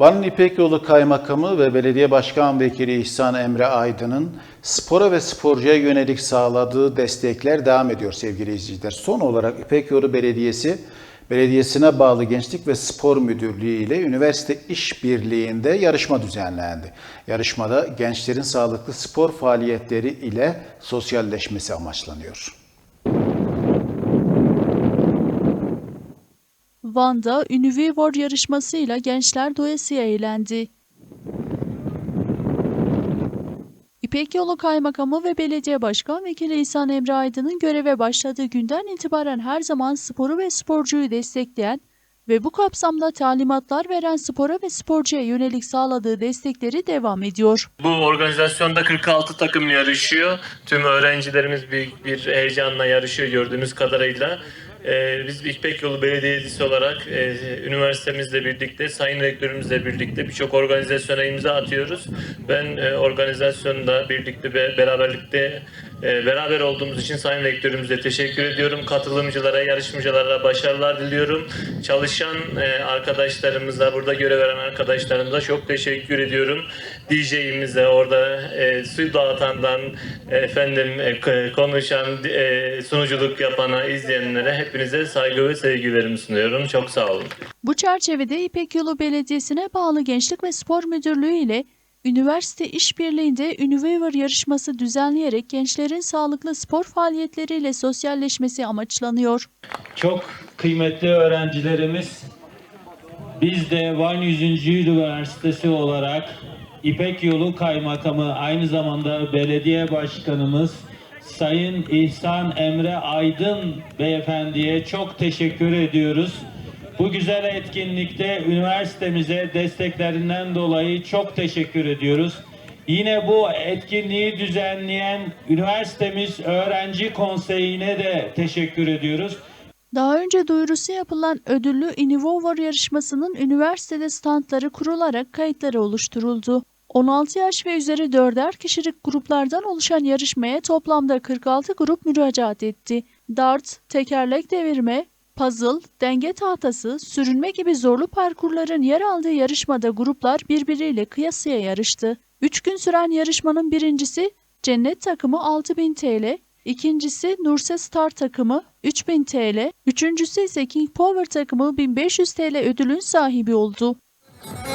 Van'ın İpek Yolu Kaymakamı ve Belediye Başkan Vekili İhsan Emre Aydın'ın spora ve sporcuya yönelik sağladığı destekler devam ediyor sevgili izleyiciler. Son olarak İpek Yolu Belediyesi, belediyesine bağlı Gençlik ve Spor Müdürlüğü ile üniversite işbirliğinde yarışma düzenlendi. Yarışmada gençlerin sağlıklı spor faaliyetleri ile sosyalleşmesi amaçlanıyor. Van'da Univivor yarışmasıyla gençler doyasıya eğlendi. İpek Yolu Kaymakamı ve Belediye Başkan Vekili İhsan Emre Aydın'ın göreve başladığı günden itibaren her zaman sporu ve sporcuyu destekleyen ve bu kapsamda talimatlar veren spora ve sporcuya yönelik sağladığı destekleri devam ediyor. Bu organizasyonda 46 takım yarışıyor. Tüm öğrencilerimiz büyük bir heyecanla yarışıyor gördüğünüz kadarıyla. Ee, biz İpek Yolu Belediyesi olarak e, üniversitemizle birlikte, sayın rektörümüzle birlikte birçok organizasyona imza atıyoruz. Ben e, organizasyonda birlikte ve beraberlikte beraber olduğumuz için sayın rektörümüze teşekkür ediyorum. Katılımcılara, yarışmacılara başarılar diliyorum. Çalışan e, arkadaşlarımıza, burada görev veren arkadaşlarımıza çok teşekkür ediyorum. DJ'imize, orada e, su dağıtandan, efendim e, konuşan, e, sunuculuk yapana, izleyenlere hepinize saygı ve sevgilerimi sunuyorum. Çok sağ olun. Bu çerçevede İpek Yolu Belediyesi'ne bağlı Gençlik ve Spor Müdürlüğü ile üniversite işbirliğinde Unilever yarışması düzenleyerek gençlerin sağlıklı spor faaliyetleriyle sosyalleşmesi amaçlanıyor. Çok kıymetli öğrencilerimiz, biz de Van 100. Üniversitesi olarak İpek Yolu Kaymakamı, aynı zamanda belediye başkanımız Sayın İhsan Emre Aydın beyefendiye çok teşekkür ediyoruz. Bu güzel etkinlikte üniversitemize desteklerinden dolayı çok teşekkür ediyoruz. Yine bu etkinliği düzenleyen üniversitemiz öğrenci konseyine de teşekkür ediyoruz. Daha önce duyurusu yapılan ödüllü Unilever yarışmasının üniversitede standları kurularak kayıtları oluşturuldu. 16 yaş ve üzeri 4'er kişilik gruplardan oluşan yarışmaya toplamda 46 grup müracaat etti. Dart, tekerlek devirme, puzzle, denge tahtası, sürünme gibi zorlu parkurların yer aldığı yarışmada gruplar birbiriyle kıyasıya yarıştı. 3 gün süren yarışmanın birincisi Cennet takımı 6000 TL, ikincisi Nurse Star takımı 3000 TL, üçüncüsü ise King Power takımı 1500 TL ödülün sahibi oldu.